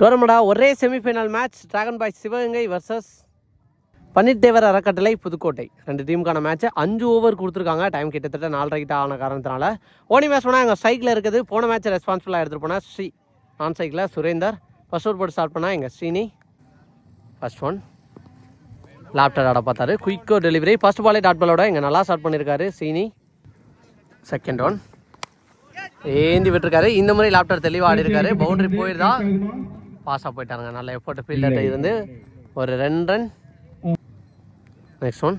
டோர்னமெண்டா ஒரே semifinal match dragon boy Sivagangai versus Panneer Thevar அறக்கட்டளை புதுக்கோட்டை. ரெண்டு டீமுக்கான மேட்ச்சை அஞ்சு ஓவர் கொடுத்துருக்காங்க. டைம் கிட்டத்தட்ட நாலரை கிட்ட ஆன காரணத்தினால. ஓனி மேட்ச் பண்ணால் எங்கள் சைக்கிள் இருக்குது. போன மேட்ச் ரெஸ்பான்சிபிளாக எடுத்துகிட்டு போனால் ஸ்ரீ. நான் சைக்கிளில் சுரேந்தர். ஃபர்ஸ்ட் ஓவர் போட்டு ஸ்டார்ட் பண்ணால் எங்கள் ஸ்ரீனி. ஃபர்ஸ்ட் ஒன் லேப்டாப் ஆட பார்த்தாரு. குயிக்கோ டெலிவரி ஃபர்ஸ்ட் பாலே டாட் பாலோட இங்கே நல்லா ஸ்டார்ட் பண்ணியிருக்காரு சீனி செகண்ட் ஒன் ஏந்தி விட்டுருக்காரு. இந்த முறை லேப்டாப் தெளிவாக ஆடி இருக்காரு பவுண்டரி போயிருந்தா பாஸாக போயிட்டாருங்க. நல்ல எஃபோர்ட் ஃபீல்டர்கிட்ட இருந்து ஒரு ரெண்டு ரன் நெக்ஸ்ட் ஒன்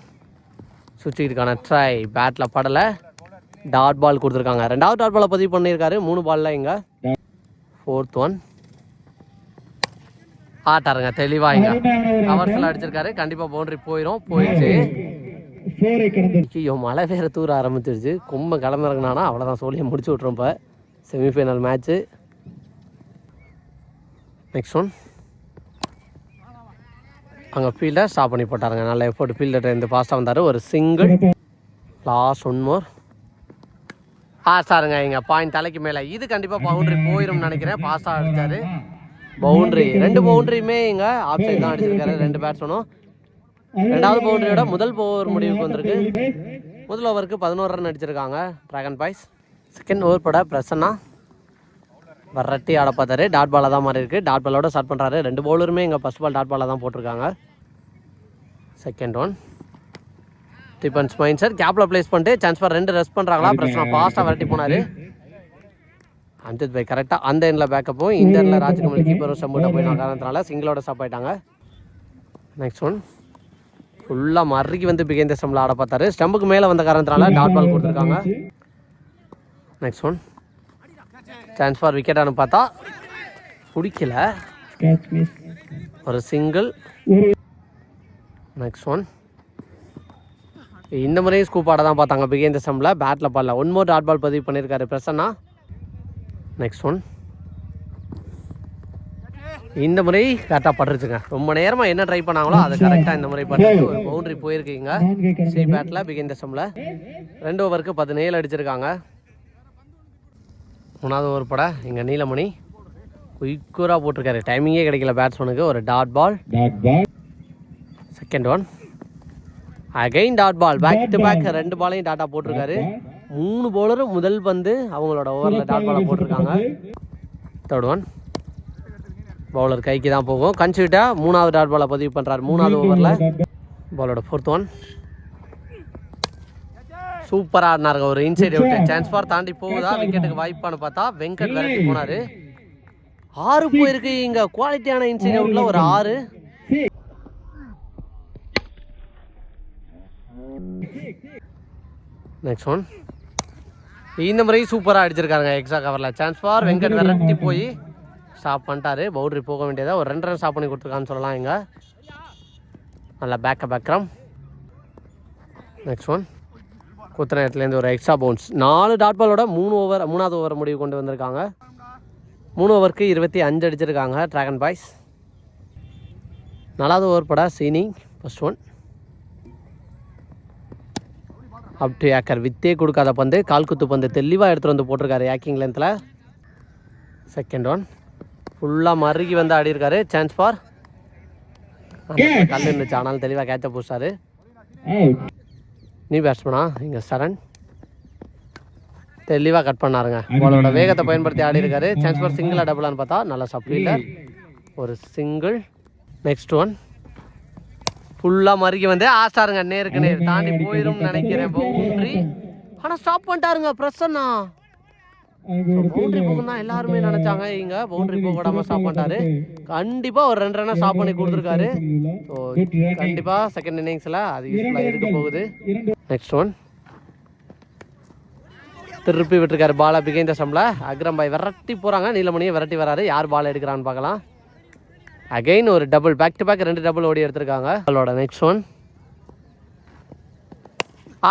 சுவிட்சுக்கான ட்ரை பேட்டில் படலை. டாட் பால் கொடுத்துருக்காங்க. ரெண்டாவது டாட் பாலை பதிவு பண்ணியிருக்காரு. மூணு பாலில் இங்கே. ஃபோர்த் ஒன் ஆட்டாருங்க தெளிவாக இங்க. கவர்ஸில் அடிச்சிருக்காரு. கண்டிப்பாக பவுண்டரி போயிடும் போயிடுச்சு. ஐயோ மழை வேற தூர ஆரம்பிச்சிருச்சு. கொம்ப கிளம்பிறங்கினானா அவ்வளோதான் சொல்லி முடிச்சு விட்றோம் இப்போ. செமிஃபைனல் மேட்ச்சு நெக்ஸ்ட் ஒன் அங்கே ஃபீல்டர் ஸ்டாப் பண்ணி போட்டாருங்க. நல்ல எஃபோர்ட் ஃபீல்டர் இந்த ஃபாஸ்ட்டாக வந்தார். ஒரு சிங்கிள் லாஸ்ட் ஒன் மோர் ஆ சாருங்க இங்கே பாயிண்ட் தலைக்கு மேலே. இது கண்டிப்பாக பவுண்ட்ரி போயிடும்னு நினைக்கிறேன். ஃபாஸ்ட்டாக அடித்தார் பவுண்டரி ரெண்டு பவுண்டரியுமே இங்கே ஆஃப் சைட் தான் அடிச்சிருக்காரு. ரெண்டு பேட்ஸ்மனும் ரெண்டாவது பவுண்டரியோட முதல் ஓவர் முடிவுக்கு வந்திருக்கு. முதல் ஓவருக்கு பதினோரு ரன் அடிச்சிருக்காங்க. ட்ராகன் பாய்ஸ் செகண்ட் ஓவர் பட பிரசன்னா. வரட்டி ஆட பார்த்தாரு. டாட் பாலாக தான் மாதிரி இருக்குது டாட் பாலோட ஸ்டார்ட் பண்ணுறாரு ரெண்டு பவுலருமே இங்கே ஃபஸ்ட் பால் டாட் பாலாக தான் போட்டிருக்காங்க. Second one defence mind sir கேப்பில் ப்ளேஸ் பண்ணிட்டு சான்ஸ் ஃபார் ரெண்டு ரெஸ்ட் பண்ணுறாங்களா பிரச்சனை ஃபாஸ்ட்டாக வரட்டி போனார். அம்ஜித் பாய் கரெக்டாக அந்த எண்ணில் பேக்கப்பும் இந்த எண்ணில் ராஜ்கமல் கீப்பரும் சம்பூட்ட போயிட்டாங்க காரணத்தினால சிங்கிளோட ஸ்டாப் ஆயிட்டாங்க. நெக்ஸ்ட் ஒன் ஃபுல்லாக மறுக்கி வந்து பிகேந்த ஸ்டம்பில் ஆட பார்த்தாரு. ஸ்டம்புக்கு மேலே வந்த காரணத்தினால டாட் பால் கொடுத்துருக்காங்க. நெக்ஸ்ட் ஒன் சான்ஸ் ஃபார் விக்கெட்டானு பார்த்தா பிடிக்கல. ஒரு சிங்கிள் நெக்ஸ்ட் ஒன் இந்த முறையும் ஸ்கூப் ஆட தான் பார்த்தாங்க. பிகேந்த ஸ்டம்பில் பேட்டில் பால்ல ஒன் மோர் டாட் பால் பதிவு பண்ணியிருக்காரு பிரசன்னா. நெக்ஸ்ட் ஒன் இந்த முறை கரெக்டாக பட்டுருச்சுங்க ரொம்ப நேரமாக என்ன ட்ரை பண்ணாங்களோ அது கரெக்டாக இந்த முறை பட்டுச்சு ஒரு பவுண்டரி போயிருக்கீங்க. சி பேட்டில் பிகின் தசமில் ரெண்டு ஓவருக்கு பதினேழு அடிச்சிருக்காங்க. மூணாவது ஓவர் பட. இங்கே நீலமணி. குயிக்கூராக போட்டிருக்காரு. டைமிங்கே கிடைக்கல பேட்ஸ்மேனுக்கு ஒரு dot ball dot ball second one again dot ball back to back ரெண்டு பாலையும் டாட்டா போட்டிருக்காரு. மூணு பவுலரும் முதல் பந்து அவங்களோட ஓவரில் டாட் பாலை போட்டிருக்காங்க. தேர்ட் ஒன் பவுலர் கைக்கு தான் போகும். கன்சிவிட்டா மூணாவது டாட் பாலை பதிவு பண்ணுறாரு மூணாவது ஓவரில் பாலோட ஃபோர்த் ஒன் சூப்பராக ஆடினாருங்க. ஒரு இன்சைட் அவுட் சான்ஸ் ஃபார் தாண்டி போகுதா? விக்கெட்டுக்கு வாய்ப்பான்னு பார்த்தா வெங்கட் விரட்டி போனாரு. ஆறு போயிருக்கு இங்க. குவாலிட்டியான இன்சைட் அவுட்ல ஒரு ஆறு. நெக்ஸ்ட் ஒன் இந்த முறை சூப்பராக அடிச்சிருக்காங்க எக்ஸ்ட்ரா கவரில் சான்ஸ் ஃபார் வெங்கட் விரட்டி போய் ஸ்டாப் பண்ணிட்டாரு. பவுண்டரி போக வேண்டியதா ஒரு ரெண்டு ரன் ஸ்டாப் பண்ணி கொடுத்துருக்கான்னு சொல்லலாம் இங்க. நல்லா பேக்கப் பேக்ரம் நெக்ஸ்ட் ஒன் குத்துன இடத்துலேருந்து ஒரு எக்ஸ்ட்ரா பவுன்ஸ் நாலு டாட் பாலோட மூணு ஓவர் மூணாவது ஓவர் முடிவு கொண்டு வந்திருக்காங்க. மூணு ஓவருக்கு இருபத்தி அஞ்சு அடிச்சிருக்காங்க டிராகன் பாய்ஸ் நாலாவது ஓவர் பட Seeni first one up to acre வித்தே கொடுக்காத பந்து கால் குத்து பந்து தெளிவாக எடுத்துகிட்டு வந்து போட்டிருக்காரு ஏக்கிங் லென்த்தில் செகண்ட் ஒன் ஃபுல்லாக மறுகி வந்து ஆடி இருக்காரு சான்ஸ் ஃபார் கல் இருந்துச்சு ஆனாலும் தெளிவாக கேட்ச போச்சாரு அவுட் நீ பேட்ஸ்மனா இங்கே சரண் தெளிவாக கட் பண்ணாருங்க. பாலோட வேகத்தை பயன்படுத்தி ஆடி இருக்காரு சான்ஸ் ஃபார் சிங்கிளா டபுளான்னு பார்த்தா நல்ல சப்ளீலர் ஒரு சிங்கிள் நெக்ஸ்ட் ஒன் ஃபுல்லாக மறுக்கி வந்து ஆஸ்டாருங்க நேருக்கு நேர். தாண்டி போயிரும் நினைக்கிறேன். பவுண்டரி. ஆனால் ஸ்டாப் பண்ணிட்டாருங்க பிரசன்னா. பவுண்டரி போகும் தான் எல்லாருமே நினைச்சாங்க. இங்க பவுண்டரி போக விடாம ஸ்டாப் பண்ணிட்டாரு கண்டிப்பா ஒரு ரெண்டு ரன்னை ஸ்டாப் பண்ணி கொடுத்துருக்காரு. ஸோ கண்டிப்பா செகண்ட் இன்னிங்ஸ்ல அது யூஸ்ஃபுல்லாக இருக்க போகுது. நெக்ஸ்ட் ஒன் திருப்பி விட்டுருக்காரு. பாலை பிகைந்த சம்ல அக்ரம் பாய் விரட்டி போறாங்க. நீலமணியை விரட்டி வராரு. யார் பால் எடுக்கிறான்னு பார்க்கலாம். அகைன் ஒரு டபுள் பேக் டு பேக் ரெண்டு டபுள் ஓடி எடுத்திருக்காங்க. அவளோட நெக்ஸ்ட் ஒன்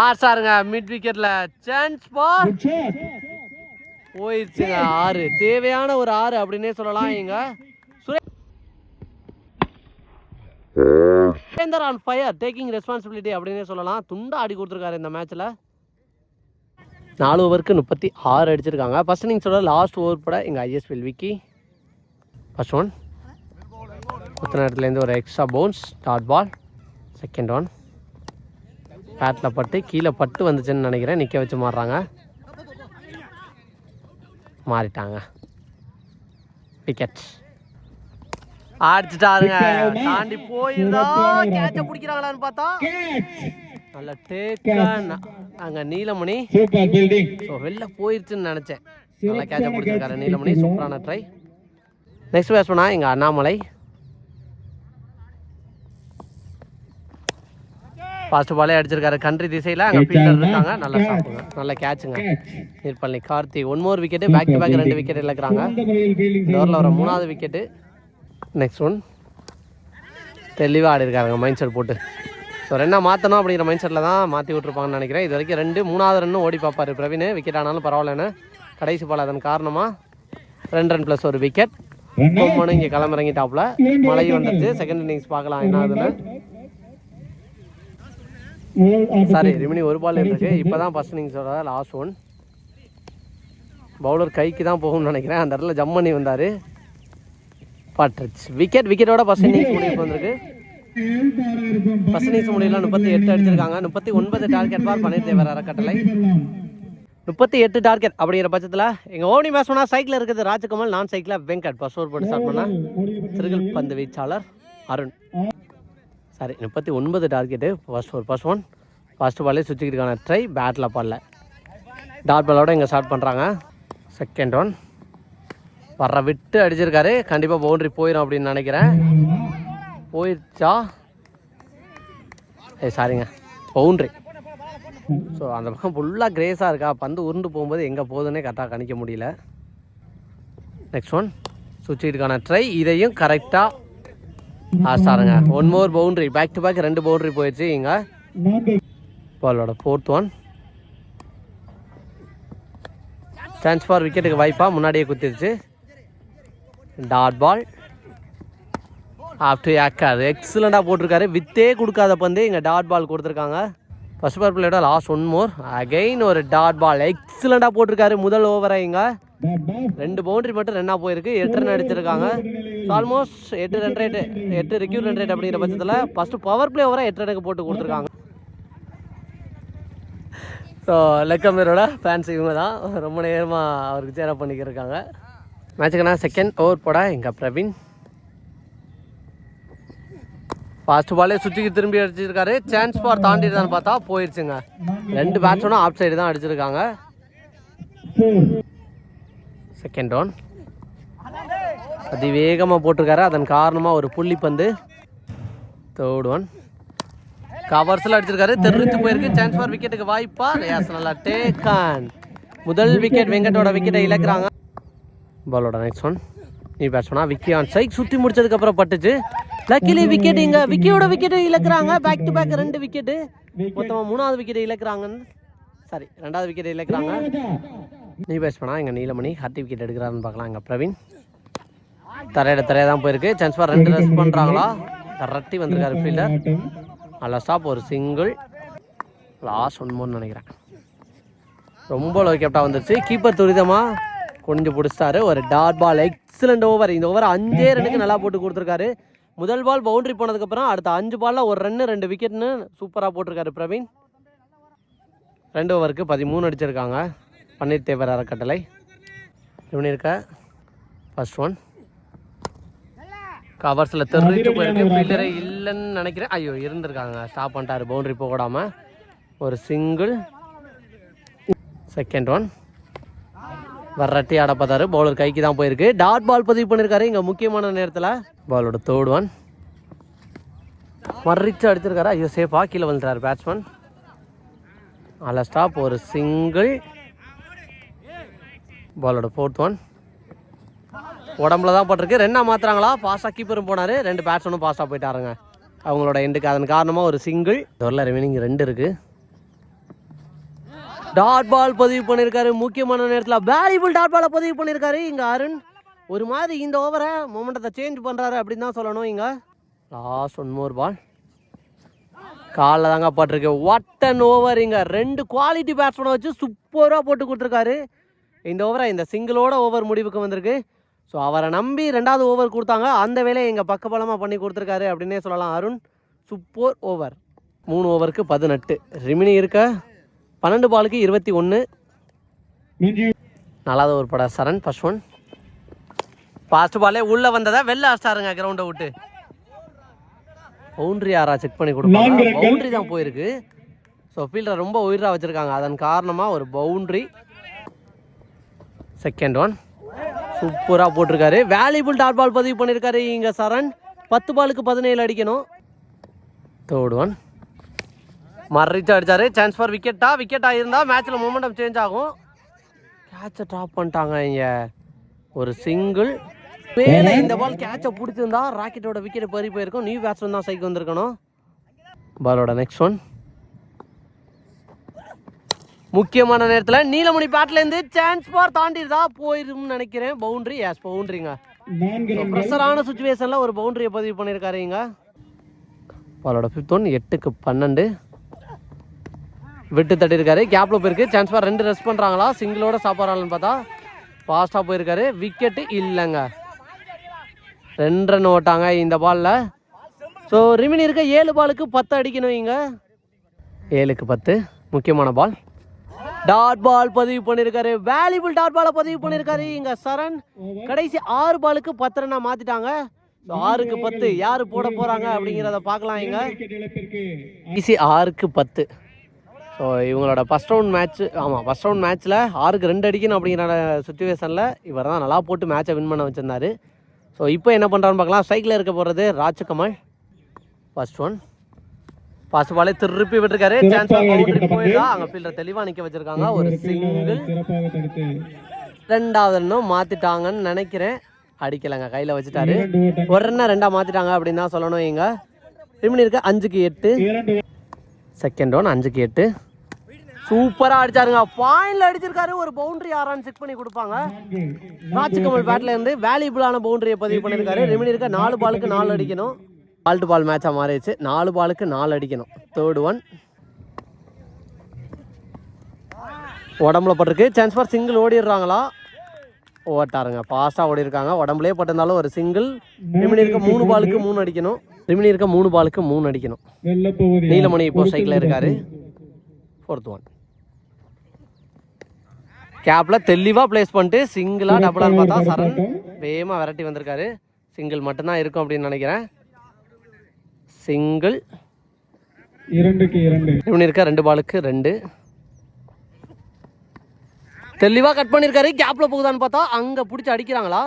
ஆர் சாருங்க மிட் விக்கெட்ல சான்ஸ் பார் போயிடுச்சுங்க ஆறு. தேவையான ஒரு ஆறு அப்படின்னே சொல்லலாம் இங்க. Surender on fire taking responsibility அப்படின்னே சொல்லலாம். துண்டா ஆடி கொடுத்துருக்காரு இந்த மேட்ச்ல நாலு ஓவருக்கு முப்பத்தி ஆறு அடிச்சிருக்காங்க. ஃபர்ஸ்ட் இன்னிங்ஸோட லாஸ்ட் ஓவர் பட எங்கள் ஐஎஸ்பிஎல் விக்கி. ஃபர்ஸ்ட் ஒன் குத்தின இடத்துலேருந்து ஒரு extra bounce dot ball second one battle பட்டு கீழே பட்டு வந்துச்சுன்னு நினைக்கிறேன். நிற்க வச்சு மாறுறாங்க. மாறிட்டாங்க. விக்கெட் அடிச்சுட்டாருங்க தாண்டி போயிருந்தா கேட்ச பிடிக்கிறாங்களான்னு பார்த்தா! நல்ல டேக்கன் அங்கே நீலமணி. ஸோ வெளில போயிருச்சுன்னு நினச்சேன். நல்லா கேட்ச பிடிச்சிருக்காரு நீலமணி. சூப்பரான ட்ரை நெக்ஸ்ட் பேட்ஸ்மனா எங்கள் அண்ணாமலை. ஃபர்ஸ்ட் பாலே அடிச்சிருக்காரு. கண்ட்ரி திசையில் அங்கே ஃபீல்டர் இருக்காங்க. நல்லா சாப்பிடுங்க. நல்ல கேட்சுங்க Catch. Neerpalli Karthi one more wicket back to back ரெண்டு விக்கெட் இழக்கிறாங்க ஓவரில் வர மூணாவது விக்கெட்டு நெக்ஸ்ட் ஒன் தெளிவாக ஆடி இருக்காங்க மைண்ட் செட் போட்டு. ஸோ ரெண்டா மாற்றணும் அப்படிங்கிற மைண்ட் செட்டில் தான் மாற்றி விட்ருப்பாங்கன்னு நினைக்கிறேன். இது வரைக்கும் ரெண்டு மூணாவது ரன்னு ஓடி பார்ப்பாரு பிரவீன். விக்கெட் ஆனாலும் பரவாயில்லன்னு. கடைசி பால் அதன் காரணமாக ரெண்டு ரன் ப்ளஸ் ஒரு விக்கெட். பொம்மனு இங்கே களமிறங்கிட்டாப்புல மழை வந்துருச்சு. செகண்ட் இன்னிங்ஸ் பார்க்கலாம் என்ன opposite. சாரி ரிமினி ஒரு பால் இருக்கு. இப்போ தான் ஃபர்ஸ்ட் இன்னிங்ஸோட லாஸ்ட் ஒன் பவுலர் கைக்கு தான் போகும்னு நினைக்கிறேன். அந்த இடத்துல ஜம் பண்ணி வந்தார். பட்டுருச்சு விக்கெட் விக்கெட்டோட ஃபர்ஸ்ட் இன்னிங்ஸ் முடிவுக்கு வந்திருக்கு. ஃபர்ஸ்ட் இன்னிங்ஸ் முடியல முப்பத்தி எட்டு அடிச்சிருக்காங்க. முப்பத்தி ஒன்பது டார்கெட் பார் வேற அறக்கட்டளை. முப்பத்தி எட்டு டார்கெட் அப்படிங்கிற பட்சத்தில் எங்கள் ஓனி பேட்ஸ்மனா சைக்கிள் இருக்குது. ராஜகமல் நான் சைக்கிளில் வெங்கட். ஃபர்ஸ்ட் ஓவர் போட்டு ஸ்டார்ட் பண்ணேன் சிறுகள் பந்து வீச்சாளர் அருண். சாரி முப்பத்தி ஒன்பது டார்கெட்டு ஃபர்ஸ்ட் ஒரு ஃபர்ஸ்ட் ஒன் ஃபர்ஸ்ட் பாலே சுற்றிக்கிட்டுக்கான ட்ரை பேட்டில் பாடல. டாட் பாலோட இங்கே ஸ்டார்ட் பண்ணுறாங்க செகண்ட் ஒன் வர்ற விட்டு அடிச்சிருக்காரு. கண்டிப்பாக பவுண்ட்ரி போயிடும் அப்படின்னு நினைக்கிறேன். போயிடுச்சா ஏ சாரிங்க. பவுண்ட்ரி ஸோ அந்த பக்கம் ஃபுல்லாக கிரேஸாக இருக்கா? பந்து உருண்டு போகும்போது எங்கே போகுதுன்னே கரெக்டாக கணிக்க முடியல. நெக்ஸ்ட் ஒன் சுவிட்சுக்கான ட்ரை இதையும் கரெக்டாக ஆஸ்டாருங்க one more boundary back to back ரெண்டு பவுண்டரி போயிடுச்சு இங்கே. பாலோட ஃபோர்த் ஒன் சான்ஸ் ஃபார் விக்கெட்டுக்கு வாய்ப்பா. முன்னாடியே குத்திருச்சு. டாட் பால் ஆஃப்டர் ஏக்கர் எக்ஸலண்ட்டாக போட்டிருக்காரு. வித்தே கொடுக்காத பந்து இங்கே டாட் பால் கொடுத்துருக்காங்க. ஃபர்ஸ்ட் பால் பிளேயோட லாஸ்ட் ஒன் மோர் அகைன் ஒரு டாட் பால் எக்ஸலண்ட்டாக போட்டிருக்காரு. முதல் ஓவரை இங்கே. ரெண்டு பவுண்டரி மட்டும் ரெண்டா போயிருக்கு. எட்டு ரன் அடிச்சிருக்காங்க. ஆல்மோஸ்ட் எட்டு ரன் ரேட்டு எட்டு ரெக்யூர் ரன் ரேட் அப்படிங்கிற பட்சத்தில் ஃபஸ்ட்டு பவர் பிளே ஓவராக எட்டு ரனுக்கு போட்டு கொடுத்துருக்காங்க. ஸோ லெக்கமீரோட ஃபேன்ஸ் இவங்க தான் ரொம்ப நேரமாக அவருக்கு சேரப் பண்ணிக்கிருக்காங்க இருக்காங்க. மேட்சுக்குனா செகண்ட் ஓவர் போட எங்கள் பிரவீன். ஃபாஸ்ட் பாலே சுற்றிக்கு திரும்பி அடிச்சிருக்காரு. சான்ஸ் பார் தாண்டிட்டு பார்த்தா போயிடுச்சுங்க ரெண்டு பேட்ஸ்மேனும் ஆஃப் சைடு தான் அடிச்சிருக்காங்க. செகண்ட் ரவுண்ட் அதிவேகமாக போட்டிருக்காரு. அதன் காரணமாக ஒரு புள்ளி பந்து தேர்ட் ஒன் கவர்ஸில் அடிச்சிருக்காரு. தெரிஞ்சு போயிருக்கு. சான்ஸ் ஃபார் விக்கெட்டுக்கு வாய்ப்பா. ரேஸ் நல்லா ஆன் முதல் விக்கெட் வெங்கட்டோட விக்கெட்டை இழக்கிறாங்க. பாலோட நெக்ஸ்ட் ஒன் நீ பேட்ஸ்மனா விக்கி ஆன் சைக் சுற்றி முடிச்சதுக்கப்புறம் பட்டுச்சு. லக்கிலி விக்கெட் இங்கே விக்கியோட விக்கெட்டை இழக்கிறாங்க. பேக் டு பேக் ரெண்டு விக்கெட்டு மொத்தமாக மூணாவது விக்கெட்டை இழக்கிறாங்கன்னு சாரி ரெண்டாவது விக்கெட்டை இழக்கிறாங்க. நீ பேட்ஸ்மனா எங்கள் நீலமணி. ஹார்டி விக்கெட் எடுக்கிறாருன்னு பார்க்கலாம். எங்கள் பிரவீன். தரையிட தரையாக தான் போயிருக்கு. சான்ஸ் பார் ரெண்டு ரன்ஸ் பண்ணுறாங்களா கரெக்டி வந்திருக்காரு ஃபீல்டர் நல்லா ஸ்டாப் ஒரு சிங்கிள் லாஸ்ட் ஒன் மோர்னு நினைக்கிறேன். ரொம்ப லோ கேப்டாக வந்துருச்சு. கீப்பர் துரிதமாக குனிஞ்சு பிடிச்சிட்டாரு. ஒரு டாட் பால் எக்ஸலண்ட் ஓவர் இந்த ஓவர் அஞ்சே ரன்னுக்கு நல்லா போட்டு கொடுத்துருக்காரு. முதல் பால் பவுண்டரி போனதுக்கப்புறம் அடுத்த அஞ்சு பாலில் ஒரு ரன்னு ரெண்டு விக்கெட்னு சூப்பராக போட்டிருக்காரு பிரவீன். ரெண்டு ஓவருக்கு பதிமூணு அடிச்சிருக்காங்க. பன்னீர் தேவர் அறக்கட்டளை. இப்படி இருக்க? ஒன் கவர்ஸில் தெரிவித்து போயிருக்கு ஃபீல்டரே இல்லைன்னு நினைக்கிறேன். ஐயோ இருந்திருக்காங்க. ஸ்டாப் பண்ணிட்டாரு. பவுண்டரி போடாம ஒரு சிங்கிள் செகண்ட் ஒன் வர்றட்டி ஆட பார்த்தாரு. பவுலர் கைக்கு தான் போயிருக்கு. டாட் பால் பதிவு பண்ணியிருக்காரு இங்கே முக்கியமான நேரத்தில் பாலோட தேர்ட் ஒன் மறிச்சு அடிச்சிருக்காரு? ஐயோ சேஃபா கீழே வந்துட்டார் பேட்ஸ்மேன் அதில் ஸ்டாப் ஒரு சிங்கிள் பாலோட ஃபோர்த் ஒன் உடம்புல தான் பட்டிருக்கு. ரெண்டா மாத்துறாங்களா? பாஸாக கீப்பரும் போனார். ரெண்டு பேட்ஸ்மேனும் பாஸாக போயிட்டாருங்க. அவங்களோட எண்டுக்கு அதன் காரணமாக ஒரு சிங்கிள் தொடரில் ரிமைனிங் ரெண்டு இருக்கு. டாட் பால் பதிவு பண்ணியிருக்காரு முக்கியமான நேரத்தில் வேல்யூபிள் டாட் பாலை பதிவு பண்ணியிருக்காரு இங்கே அருண். ஒரு மாதிரி இந்த ஓவரை மொமெண்டத்தை சேஞ்ச் பண்ணுறாரு அப்படின்னு தான் சொல்லணும் இங்கே. லாஸ்ட் ஒன் மோர் பால் காலில் தாங்க பட்டிருக்கு. ஒட்டன் ஓவர் இங்கே. ரெண்டு குவாலிட்டி பேட்ஸ்மேனை வச்சு சூப்பராக போட்டு கொடுத்துருக்காரு. இந்த ஓவரை இந்த சிங்கிளோட ஓவர் முடிவுக்கு வந்திருக்கு. ஸோ அவரை நம்பி ரெண்டாவது ஓவர் கொடுத்தாங்க. அந்த வேலையை எங்கள் பக்கபலமாக பண்ணி கொடுத்துருக்காரு அப்படின்னே சொல்லலாம். அருண் சூப்பர் ஓவர் மூணு ஓவருக்கு பதினெட்டு. ரிமினி இருக்க. பன்னெண்டு பாலுக்கு இருபத்தி ஒன்று நாலாவது ஒரு படம் சரண் ஃபர்ஸ்ட் ஒன் ஃபாஸ்ட் பாலே உள்ளே வந்ததா வெளில அடிச்சாருங்க கிரவுண்டை விட்டு. பவுண்ட்ரி யாரா செக் பண்ணி கொடுப்பாங்க. பவுண்ட்ரி தான் போயிருக்கு. ஸோ ஃபீல்டர் ரொம்ப உயிராக வச்சுருக்காங்க. அதன் காரணமாக ஒரு பவுண்ட்ரி செகண்ட் ஒன் சூப்பராக போட்டிருக்காரு. வேல்யூபிள் டாட் பால் பதிவு பண்ணியிருக்காரு இங்கே சரண். பத்து பாலுக்கு பதினேழு அடிக்கணும். தேர்ட் ஒன் மறைச்சு அடித்தார் சான்ஸ் ஃபார் விக்கெட்டா விக்கெட் இருந்தால் மேட்ச்சில் மொமெண்டம் சேஞ்ச் ஆகும். கேட்சை ட்ராப் பண்ணிட்டாங்க இங்க. ஒரு சிங்கிள் வேலை இந்த பால் கேட்சை பிடிச்சிருந்தா ராக்கெட்டோட விக்கெட் பறி போயிருக்கும். நியூ பேட்ஸ்மேன் தான் சைக்கு வந்திருக்கணும். பாலோட நெக்ஸ்ட் ஒன் முக்கியமான நேரத்தில் நீலமணி பேட்லேருந்து சான்ஸ் பார் தாண்டிருந்தா போயிரும்னு நினைக்கிறேன். பவுண்டரி எஸ் பவுண்டரிங்க ப்ரெஷரான சுச்சுவேஷனில் ஒரு பவுண்டரியை பதிவு பண்ணியிருக்காரு இங்க. பாலோட ஃபிஃப்த் ஒன் எட்டுக்கு பன்னெண்டு. விட்டு தட்டியிருக்காரு கேப்பில் போயிருக்கு. சான்ஸ் ஃபார் ரெண்டு ரெஸ்ட் பண்ணுறாங்களா சிங்கிளோட சாப்பிட்றாங்கன்னு பார்த்தா ஃபாஸ்ட்டாக போயிருக்காரு. விக்கெட்டு இல்லைங்க. ரெண்டு ரன் ஓட்டாங்க இந்த பாலில் ஸோ ரிமினி இருக்க ஏழு பாலுக்கு பத்து அடிக்கணும் இங்க. ஏழுக்கு பத்து. முக்கியமான பால் டாட் பால் பதிவு பண்ணியிருக்காரு வேல்யூபிள் டாட் பாலை பதிவு பண்ணியிருக்காரு இங்க சரண் கடைசி ஆறு பாலுக்கு பத்து ரன்னா மாத்திட்டாங்க. ஆறுக்கு பத்து யாரு போட போறாங்க அப்படிங்கிறத பார்க்கலாம் இங்க. ஈசி ஆறுக்கு பத்து. ஸோ இவங்களோட ஃபஸ்ட் ரவுண்ட் மேட்ச் ஆமாம் ஃபஸ்ட் ரவுண்ட் மேட்ச்சில் ஆறுக்கு ரெண்டு அடிக்கணும் அப்படிங்கிற சுச்சுவேஷனில் இவர் தான் நல்லா போட்டு மேட்சை வின் பண்ண வச்சிருந்தாரு. ஸோ இப்போ என்ன பண்ணுறான்னு பார்க்கலாம். ஸ்ட்ரைக்கில் இருக்க போகிறது ராஜ்கமல். ஃபஸ்ட் ஒன் ஃபர்ஸ்ட் பாலே திருப்பி விட்டுருக்காரு. சான்ஸ் சிறப்பாக பவுண்டரி அடிக்கப்பட்ட போயிடா அங்கே ஃபீல்டர் தெளிவாக நிற்க வச்சிருக்காங்க. ஒரு சிங்கிள் ரெண்டாவது இன்னும் மாற்றிட்டாங்கன்னு நினைக்கிறேன். அடிக்கலைங்க கையில் வச்சுட்டாரு. ஒரு ரன்னா ரெண்டா மாத்திட்டாங்க அப்படின்னு தான் சொல்லணும் இங்க. ரிமினி இருக்க அஞ்சுக்கு எட்டு. செகண்ட் ஒன் அஞ்சுக்கு எட்டு. சூப்பரா அடிச்சாருங்க. பாயிண்ட்ல அடிச்சிருக்காரு. ஒரு பவுண்டரி ஆறான்னு செக் பண்ணி கொடுப்பாங்க. ராஜ்கமல் பேட்ல இருந்து வேல்யூபிளான பவுண்டரியை பதிவு பண்ணியிருக்காரு ரிமினி இருக்க நாலு பாலுக்கு நாலு அடிக்கணும். பால் டு பால் மேட்சா மாறிடுச்சு. நாலு பாலுக்கு நாலு அடிக்கணும். தேர்ட் ஒன் உடம்புல பட்டிருக்கு. சான்ஸ் ஃபார் சிங்கிள் ஓடிடுறாங்களா? ஓட்டாருங்க. ஃபாஸ்ட்டாக ஓடி இருக்காங்க உடம்புலயே பட்டிருந்தாலும் ஒரு சிங்கிள் ரிமினி இருக்க மூணு பாலுக்கு மூணு அடிக்கணும். ரிமினி இருக்க மூணு பாலுக்கு மூணு அடிக்கணும். நீலமணி இப்போ சைக்கிளில் இருக்காரு. ஃபோர்த் ஒன் கேப்பில் தெளிவாக ப்ளேஸ் பண்ணிட்டு சிங்கிளாக டபுளான்னு பார்த்தா சரண் வேகமாக விரட்டி வந்திருக்காரு. சிங்கிள் மட்டும்தான் இருக்கும் அப்படின்னு நினைக்கிறேன். சிங்கிள். இரண்டுக்கு இரண்டு. இருக்க ரெண்டு பாலுக்கு ரெண்டு. தெளிவாக கட் பண்ணியிருக்காரு. கேப்பில் போகுதான்னு பார்த்தா அங்கே பிடிச்சி அடிக்கிறாங்களா?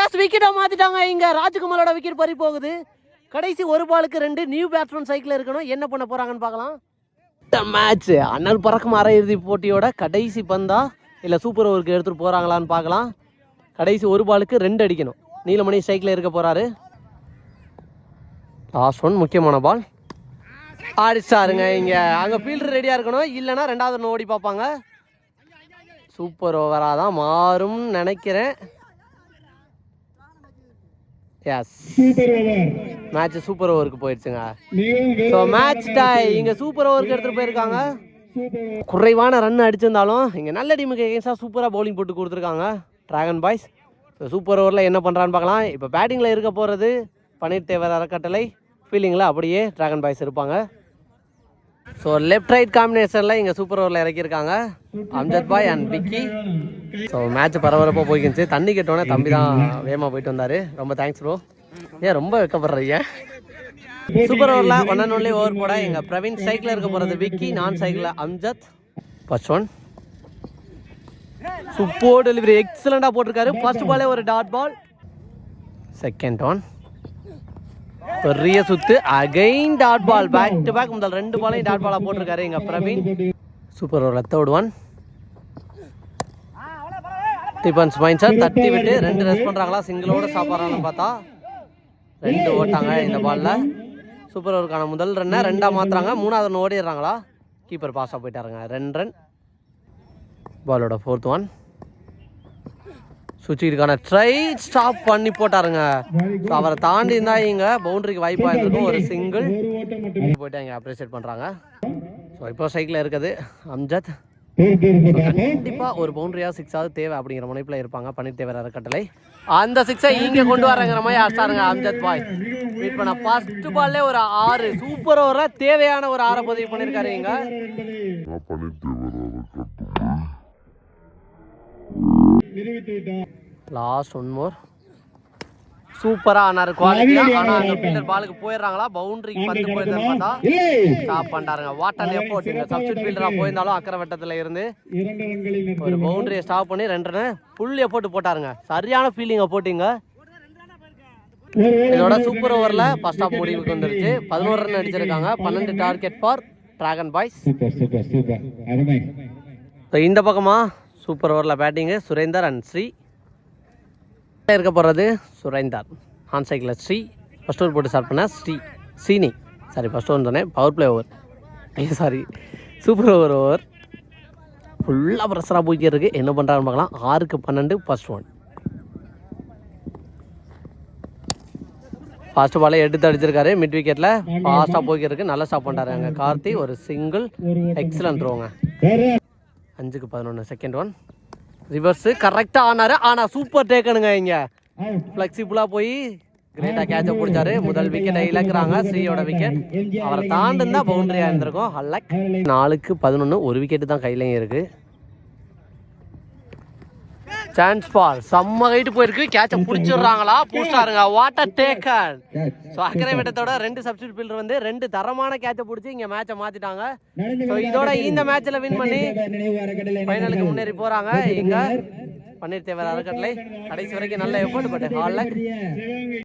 எஸ் விக்கெட்டை மாற்றிட்டாங்க இங்கே ராஜ்குமாரோட விக்கெட் பறி போகுது. கடைசி ஒரு பாலுக்கு ரெண்டு. நியூ பேட்ஸ்மேன் சைக்கிள் இருக்கணும். என்ன பண்ண போகிறாங்கன்னு பார்க்கலாம். மேட்ச் அண்ணல் பறக்கும் அரையிறுதி போட்டியோட கடைசி பந்தா. இல்லை சூப்பர் ஓவருக்கு எடுத்துகிட்டு போகிறாங்களான்னு பார்க்கலாம். கடைசி ஒரு பாலுக்கு ரெண்டு அடிக்கணும். நீலமணி சைக்கிள் இருக்க போகிறாரு லாஸ்ட் ஒன் முக்கியமான பால் அடிச்சாருங்க இங்க. அங்க ஃபீல்டர் ரெடியா இருக்கணும். இல்லைன்னா ரெண்டாவது ஒன்று ஓடி பார்ப்பாங்க. சூப்பர் ஓவரா தான் மாறும் நினைக்கிறேன். எஸ் மேட்ச் சூப்பர் ஓவருக்கு போயிடுச்சுங்க. ஸோ மேட்ச் டாய் இங்க சூப்பர் ஓவருக்கு எடுத்துட்டு போயிருக்காங்க. குறைவான ரன் அடிச்சிருந்தாலும் இங்க நல்ல டீமுக்கு எகேன்ஸ்டாக சூப்பராக பவுலிங் போட்டு கொடுத்துருக்காங்க. டிராகன் பாய்ஸ் ஸோ சூப்பர் ஓவரில் என்ன பண்ணுறான்னு பார்க்கலாம். இப்போ பேட்டிங்கில் இருக்க போகிறது பன்னீர் தேவர் அறக்கட்டளை. ஃபீலிங்கில் அப்படியே ட்ராகன் பாய்ஸ் இருப்பாங்க. ஸோ லெஃப்ட் ரைட் காம்பினேஷனில் இங்கே சூப்பர் ஓவரில் இறக்கியிருக்காங்க. Amjad bhai and Vicky so match பரபரப்பாக போய்க்கிச்சு. தண்ணி கட்டோன்னே தம்பி தான் வேகமாக போயிட்டு வந்தார். ரொம்ப தேங்க்ஸ் ப்ரோ ஏன் ரொம்ப வெக்கப்படுறீங்க? சூப்பர் ஓவரில் ஒன் அண்ட் ஒன்லி ஓவர் போட எங்கள் பிரவீன் சைக்கிளில் இருக்க போகிறது விக்கி நான் சைக்கிளில் Amjad first one super delivery எக்ஸலண்டாக போட்டிருக்காரு. ஃபர்ஸ்ட் பாலே ஒரு டாட் பால் செகண்ட் ஒன் பெரிய சுத்து. Again dot ball back to back முதல் ரெண்டு பாலையும் டாட் பாலாக போட்டிருக்காரு எங்கள் பிரவீன். சூப்பர் ஒரு ரத்த விடுவான் டிஃபன்ஸ் மைண்ட் சார் தட்டி விட்டு ரெண்டு ரெஸ்ட் பண்ணுறாங்களா சிங்கிளோட சாப்பிட்றாங்கன்னு பார்த்தா. ரெண்டு ஓட்டாங்க இந்த பாலில் சூப்பர் ஓவருக்கான முதல் ரன்னை ரெண்டாக மாற்றுறாங்க மூணாவது ரன் ஓடிடுறாங்களா? கீப்பர் பாஸாக போயிட்டாருங்க. ரெண்டு ரன் பாலோட ஃபோர்த் ஒன் சுவிட்சுக்கான ட்ரை ஸ்டாப் பண்ணி போட்டாருங்க. அவரை தாண்டி இருந்தா இங்க பவுண்டரிக்கு வாய்ப்பாக இருந்திருக்கும் ஒரு சிங்கிள் போயிட்டு அங்கே அப்ரிஷியேட் பண்ணுறாங்க ஸோ இப்போ சைக்கிளில் இருக்குது. அம்ஜத். தூர் தூர் போட்டாங்க கண்டிப்பா ஒரு பவுண்டரியா சிக்ஸாவது தேவை அப்படிங்கிற முனைப்புல இருப்பாங்க. பன்னீர் தேவர் அறக்கட்டளை. அந்த சிக்ஸை இங்க கொண்டு வரங்கிற மாதிரி அடிச்சாருங்க அம்ஜத் பாய் வெயிட் பண்ண ஃபர்ஸ்ட் பால்லே ஒரு ஆறு. சூப்பர் ஓவரா தேவையான ஒரு ஆறை பதிவு பண்ணிருக்காரு இங்க. நிரூபித்து விட்டார் லாஸ்ட் ஒன் மோர் சூப்பரா ஆனாரு குவாலிட்டியா ஆனா ஃபீல்டர் பாலுக்கு போயிடுறாங்களா? பவுண்டரிக்கு பந்து போயிருந்தான்னு பார்த்தா. ஸ்டாப் பண்ணிட்டாருங்க. வாட்டர் எஃபோர்ட் இந்த சப்ஸ்டியூட் ஃபீல்டரா போயிருந்தாலும் அக்கறை வட்டத்துல இருந்து. ஒரு பவுண்டரியை ஸ்டாப் பண்ணி ரெண்டு ரன் புல் எஃபோர்ட் போட்டாருங்க. சரியான ஃபீலிங்க போட்டீங்க. இதோட சூப்பர் ஓவர்ல ஃபர்ஸ்ட் ஆஃப் முடிவுக்கு வந்துருச்சு. பதினோரு ரன் அடிச்சிருக்காங்க. பன்னெண்டு டார்கெட் ஃபார் டிராகன் பாய்ஸ் இந்த பக்கமா? சூப்பர் ஓவரில் பேட்டிங்கு சுரேந்தர் அண்ட் ஸ்ரீ. இருக்க போகிறது சுரேந்தர். ஆன் சைக்கிளில் ஸ்ரீ. ஃபஸ்ட் ஓவர் போட்டு ஸ்டார்ட் பண்ண Sri. Seeni. Sorry first over சொன்னேன். பவர் பிளே ஓவர் ஐயோ சாரி சூப்பர் ஓவர் ஓவர் ஃபுல்லாக ப்ரெஷராக போய்க்கிட்டு இருக்குது என்ன பண்ணுறாருன்னு பார்க்கலாம். ஆறுக்கு பன்னெண்டு ஃபஸ்ட் ஒன் ஃபாஸ்ட் பாலே எடுத்து அடிச்சிருக்காரு. மிட் விக்கெட்டில் ஃபாஸ்ட்டாக போய்க்கிட்டு நல்லா ஸ்டாப் பண்ணுறாரு அங்கே கார்த்தி. ஒரு சிங்கிள் ஒரு எக்ஸலன்ட் ரோங்க அஞ்சுக்கு பதினொன்று செகண்ட் ஒன் ரிவர்ஸு கரெக்டாக ஆனாரு. ஆனால் சூப்பர் டேக்கனுங்க இங்கே. ஃப்ளெக்சிபிளாக போய் கிரேட்டாக கேட்சை பிடிச்சாரு. முதல் விக்கெட்டை இழக்கிறாங்க. ஸ்ரீயோட விக்கெட் அவரை தாண்டுந்தா பவுண்டரியாக இருந்திருக்கும். ஹல்லக் நாலுக்கு பதினொன்று ஒரு விக்கெட்டு தான் கையிலையும் இருக்குது சான்ஸ் பால் செம்ம ஹைட்டு போயிருக்கு. கேட்சை பிடிச்சிடுறாங்களா? பூஸ்டாருங்க வாட்டர் டேக்கன் ஸோ அக்கறை விட்டத்தோட ரெண்டு சப்ஸ்டியூட் ஃபீல்டர் வந்து ரெண்டு தரமான கேட்சை பிடிச்சி இங்கே மேட்சை மாற்றிட்டாங்க ஸோ இதோட இந்த மேட்ச்சில் வின் பண்ணி ஃபைனலுக்கு முன்னேறி போகிறாங்க இங்கே பன்னீர் தேவர் அறக்கட்டளை. கடைசி வரைக்கும் நல்ல எஃபோர்ட் பட் ஹாலில்